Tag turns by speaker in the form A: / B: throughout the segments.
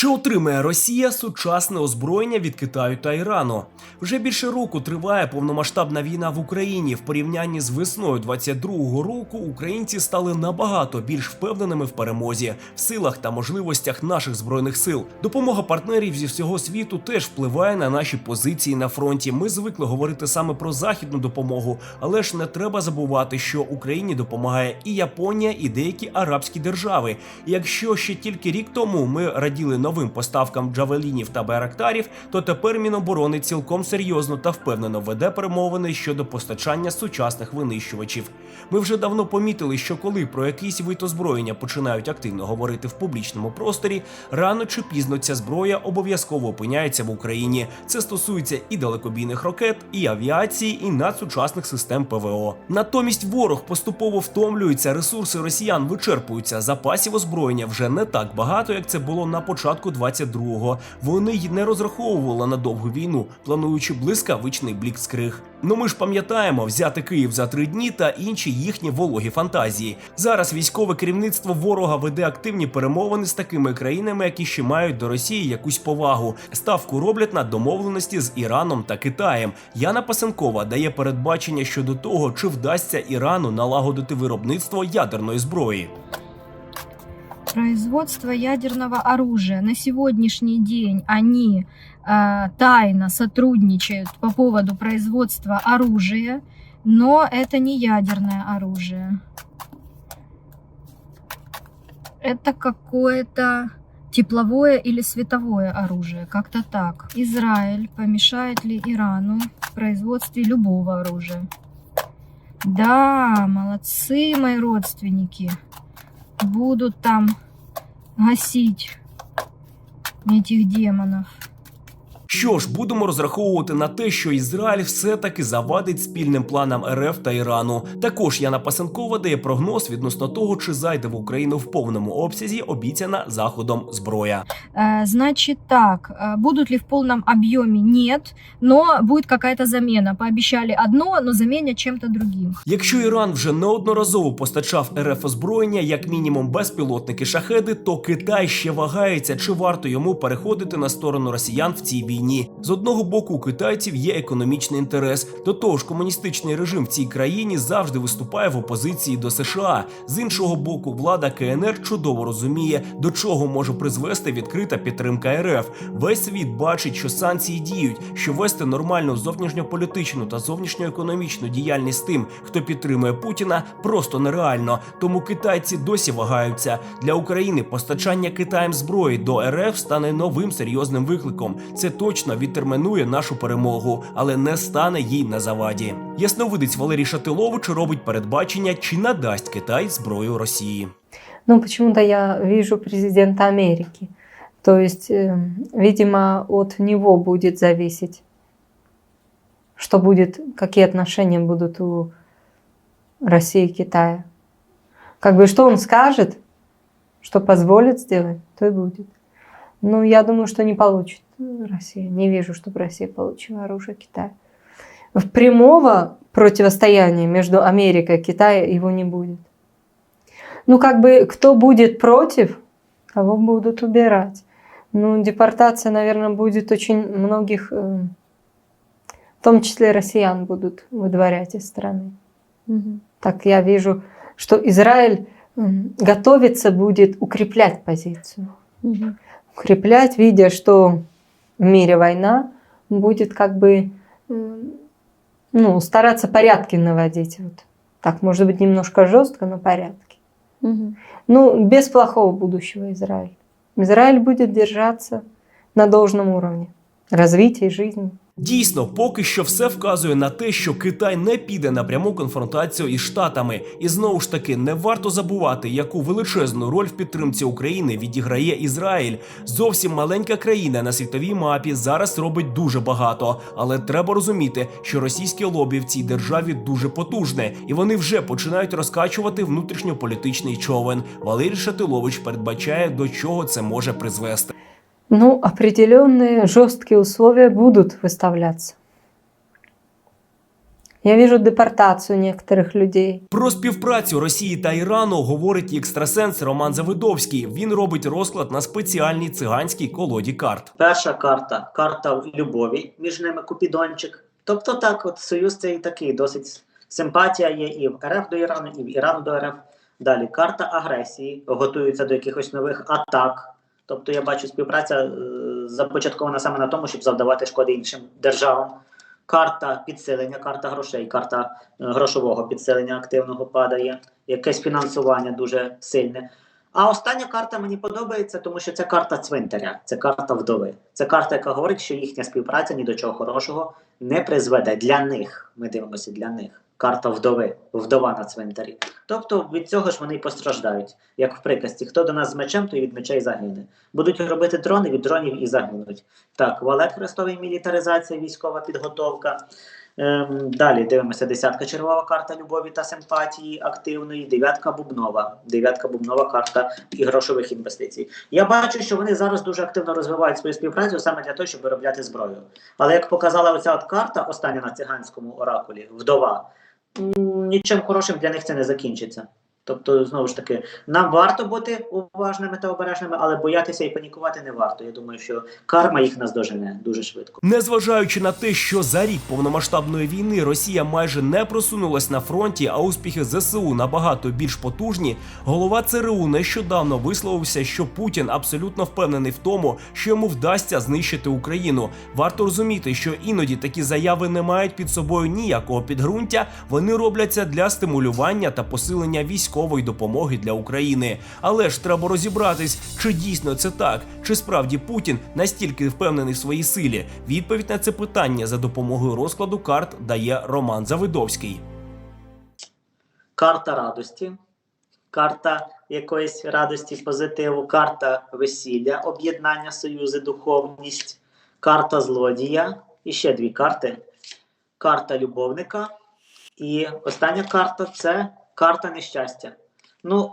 A: Чи отримає Росія сучасне озброєння від Китаю та Ірану? Вже більше року триває повномасштабна війна в Україні. В порівнянні з весною 22-го року українці стали набагато більш впевненими в перемозі, в силах та можливостях наших збройних сил. Допомога партнерів зі всього світу теж впливає на наші позиції на фронті. Ми звикли говорити саме про західну допомогу, але ж не треба забувати, що Україні допомагає і Японія, і деякі арабські держави. Якщо ще тільки рік тому ми раділи новим поставкам джавелінів та байрактарів, то тепер Міноборони цілком серйозно та впевнено веде перемовини щодо постачання сучасних винищувачів. Ми вже давно помітили, що коли про якийсь вид озброєння починають активно говорити в публічному просторі, рано чи пізно ця зброя обов'язково опиняється в Україні. Це стосується і далекобійних ракет, і авіації, і надсучасних систем ПВО. Натомість ворог поступово втомлюється, ресурси росіян вичерпуються. Запасів озброєння вже не так багато, як це було на початку 22-го. Вони й не розраховували на довгу війну, плануючи блискавичний блікскриг. Ну ми ж пам'ятаємо взяти Київ за три дні та інші їхні вологі фантазії. Зараз військове керівництво ворога веде активні перемовини з такими країнами, які ще мають до Росії якусь повагу. Ставку роблять на домовленості з Іраном та Китаєм. Яна Пасенкова дає передбачення щодо того, чи вдасться Ірану налагодити виробництво ядерної зброї.
B: Производство ядерного оружия. На сегодняшний день они э, тайно сотрудничают по поводу производства оружия, но это не ядерное оружие. Это какое-то тепловое или световое оружие, как-то так. Израиль помешает ли Ирану в производстве любого оружия? Да, молодцы мои родственники будут там гасить этих демонов.
A: Що ж, будемо розраховувати на те, що Ізраїль все-таки завадить спільним планам РФ та Ірану. Також Яна Пасенкова дає прогноз відносно того, чи зайде в Україну в повному обсязі обіцяна заходом зброя.
B: Э, Значит так, э, будут ли в полном объеме? Нет, но будет какая-то замена. Пообещали одно, но заменят чем-то другим.
A: Якщо Іран вже неодноразово постачав РФ озброєння, як мінімум безпілотники шахеди, то Китай ще вагається, чи варто йому переходити на сторону росіян в цій війні. З одного боку, у китайців є економічний інтерес. До того ж, комуністичний режим в цій країні завжди виступає в опозиції до США. З іншого боку, влада КНР чудово розуміє, до чого може призвести відкрита підтримка РФ. Весь світ бачить, що санкції діють, що вести нормальну зовнішньополітичну та зовнішньоекономічну діяльність тим, хто підтримує Путіна, просто нереально. Тому китайці досі вагаються. Для України постачання Китаєм зброї до РФ стане новим серйозним викликом. Це точно відтермінує нашу перемогу, але не стане їй на заваді. Ясновидець Валерій Шатилович робить передбачення, чи надасть Китай зброю Росії.
C: Ну, почему-то я вижу президента Америки. То есть, э, видимо, от него будет зависеть, что будет, какие отношения будут у России и Китая. Как бы что он скажет, что позволит сделать, то и будет. Ну, я думаю, что не получит Россия. Не вижу, чтобы Россия получила оружие Китая. В прямого противостояния между Америкой и Китаем его не будет. Ну, как бы, кто будет против, кого будут убирать. Ну, депортация, наверное, будет очень многих, э, в том числе россиян, будут выдворять из страны. Так я вижу, что Израиль м, готовится будет укреплять позицию. Укреплять, видя, что в мире война, будет как бы ну, стараться порядки наводить. Вот. Так, может быть, немножко жестко, но порядки. Ну, без плохого будущего Израиль. Израиль будет держаться на должном уровне развития жизни.
A: Дійсно, поки що все вказує на те, що Китай не піде на пряму конфронтацію із Штатами, і знову ж таки не варто забувати, яку величезну роль в підтримці України відіграє Ізраїль. Зовсім маленька країна на світовій мапі зараз робить дуже багато, але треба розуміти, що російське лобі в цій державі дуже потужне, і вони вже починають розкачувати внутрішньополітичний човен. Валерій Шатилович передбачає, до чого це може призвести
C: Ну, определенные жесткие условия будут выставляться. Я вижу депортацию некоторых людей.
A: Про співпрацю Росії та Ірану говорить і екстрасенс Роман Завидовський. Він робить розклад на спеціальній циганській колоді карт.
D: Перша карта карта любові, між ними Купідончик. Тобто, так, от союз цей такий, досить симпатія є і в РФ до Ірану, і в Ірану до РФ. Далі карта агресії, готуються до якихось нових атак. Тобто я бачу, співпраця е, започаткована саме на тому, щоб завдавати шкоди іншим державам. Карта підсилення, карта грошей, карта е, грошового підсилення активного падає, якесь фінансування дуже сильне. А остання карта мені подобається, тому що це карта цвинтаря, це карта вдови. Це карта, яка говорить, що їхня співпраця ні до чого хорошого не призведе для них. Ми дивимося для них. Карта вдови, вдова на цвинтарі. Тобто від цього ж вони й постраждають. Як в приказці, хто до нас з мечем, той від меча й загине. Будуть робити дрони, від дронів і загинуть. Так, валет хрестовий мілітаризація, військова підготовка. Ем, далі дивимося десятка чергова карта любові та симпатії активної, дев'ятка бубнова. Дев'ятка бубнова карта і грошових інвестицій. Я бачу, що вони зараз дуже активно розвивають свою співпрацю саме для того, щоб виробляти зброю. Але як показала оця от карта, остання на циганському оракулі, вдова, нічим хорошим для них це не закінчиться. Тобто, знову ж таки, нам варто бути уважними та обережними, але боятися і панікувати не варто. Я думаю, що карма їх наздожене дуже швидко.
A: Незважаючи на те, що за рік повномасштабної війни Росія майже не просунулась на фронті, а успіхи ЗСУ набагато більш потужні, голова ЦРУ нещодавно висловився, що Путін абсолютно впевнений в тому, що йому вдасться знищити Україну. Варто розуміти, що іноді такі заяви не мають під собою ніякого підґрунтя. Вони робляться для стимулювання та посилення військової допомоги для України. Але ж треба розібратись, чи дійсно це так, чи справді Путін настільки впевнений в своїй силі. Відповідь на це питання за допомогою розкладу карт дає Роман Завидовський.
D: карта радості, карта якоїсь радості, позитиву, карта весілля, об'єднання, союзи, духовність, карта злодія. І ще дві карти: карта любовника. І остання карта це карта нещастя. Ну,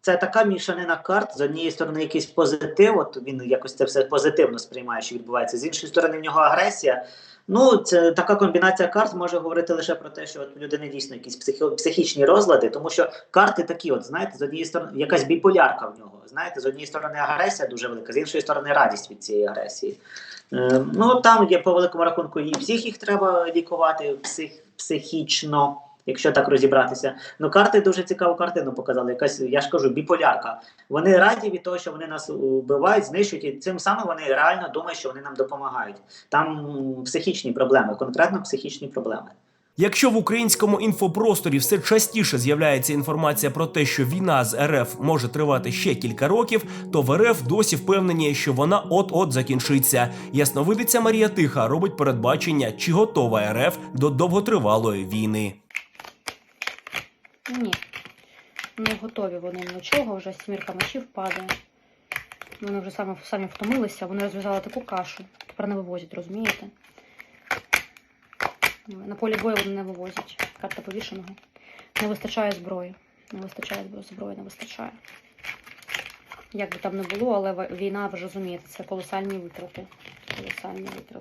D: це така мішанина карт. З однієї сторони, якийсь позитив, от він якось це все позитивно сприймає, що відбувається. З іншої сторони, в нього агресія. Ну, це така комбінація карт може говорити лише про те, що от у людини дійсно якісь психі, психічні розлади, тому що карти такі, от знаєте, з однієї сторони, якась біполярка в нього. Знаєте, з однієї сторони агресія дуже велика, з іншої сторони радість від цієї агресії. Е, ну там є по великому рахунку і всіх їх треба лікувати псих, психічно. Якщо так розібратися, ну карти дуже цікаву картину показали. Якась я ж кажу, біполярка. Вони раді від того, що вони нас вбивають, знищують, і цим самим вони реально думають, що вони нам допомагають. Там психічні проблеми, конкретно психічні проблеми.
A: Якщо в українському інфопросторі все частіше з'являється інформація про те, що війна з РФ може тривати ще кілька років, то в РФ досі впевнені, що вона от-от закінчиться. Ясновидиця Марія Тиха робить передбачення, чи готова РФ до довготривалої війни.
E: Ні. Не готові вони ні до чого, вже сімірка мечів падає. Вони вже самі, самі втомилися, вони розв'язали таку кашу. Тепер не вивозять, розумієте? На полі бою вони не вивозять. Карта повішеного. Не вистачає зброї. Не вистачає зброї, зброї не вистачає. Як би там не було, але війна, ви ж розумієте, це колосальні витрати.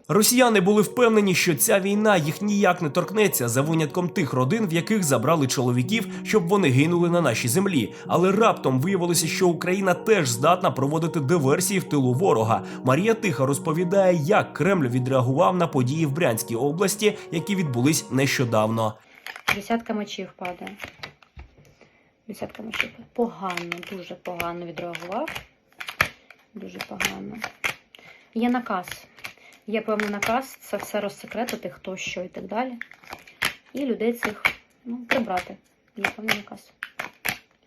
A: Росіяни були впевнені, що ця війна їх ніяк не торкнеться за винятком тих родин, в яких забрали чоловіків, щоб вони гинули на нашій землі. Але раптом виявилося, що Україна теж здатна проводити диверсії в тилу ворога. Марія Тиха розповідає, як Кремль відреагував на події в Брянській області, які відбулись нещодавно.
E: Десятка мечів падає. Десятка мечів. Погано, дуже погано відреагував. Дуже погано. Є наказ. Є певний наказ, це все розсекретити, хто що і так далі. І людей цих ну, прибрати. Є певний наказ.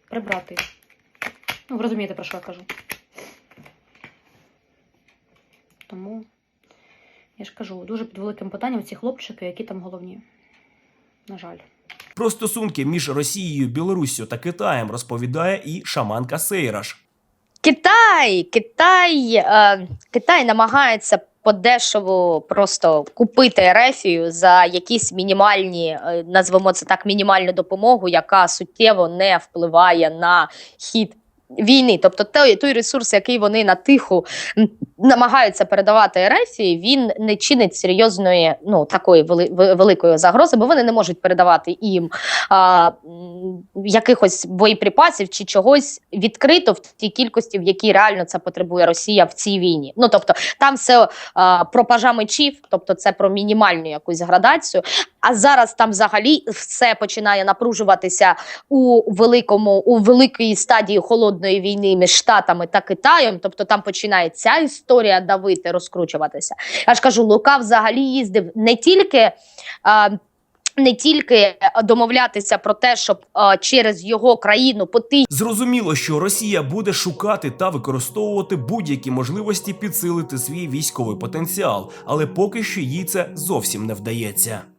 E: Прибрати. Ну, ви розумієте, про що я кажу. Тому я ж кажу, дуже під великим питанням ці хлопчики, які там головні. На жаль.
A: Про стосунки між Росією, Білоруссю та Китаєм розповідає і шаманка Сейраш.
F: Китай, Китай, е, Китай намагається подешево просто купити Ерефію за якісь мінімальні, е, назвемо це так, мінімальну допомогу, яка суттєво не впливає на хід війни. Тобто той, той ресурс, який вони на тиху намагаються передавати РФ, він не чинить серйозної, ну такої вели, великої загрози, бо вони не можуть передавати їм а, якихось боєприпасів чи чогось відкрито в тій кількості, в якій реально це потребує Росія в цій війні. Ну тобто там все а, про пажа мечів, тобто це про мінімальну якусь градацію. А зараз там взагалі все починає напружуватися у великому у великій стадії холодної війни між Штатами та Китаєм. Тобто там починає ця історія давити, розкручуватися. Я ж кажу, Лука взагалі їздив не тільки. А, не тільки домовлятися про те, щоб а, через його країну по тисячі
A: Зрозуміло, що Росія буде шукати та використовувати будь-які можливості підсилити свій військовий потенціал, але поки що їй це зовсім не вдається.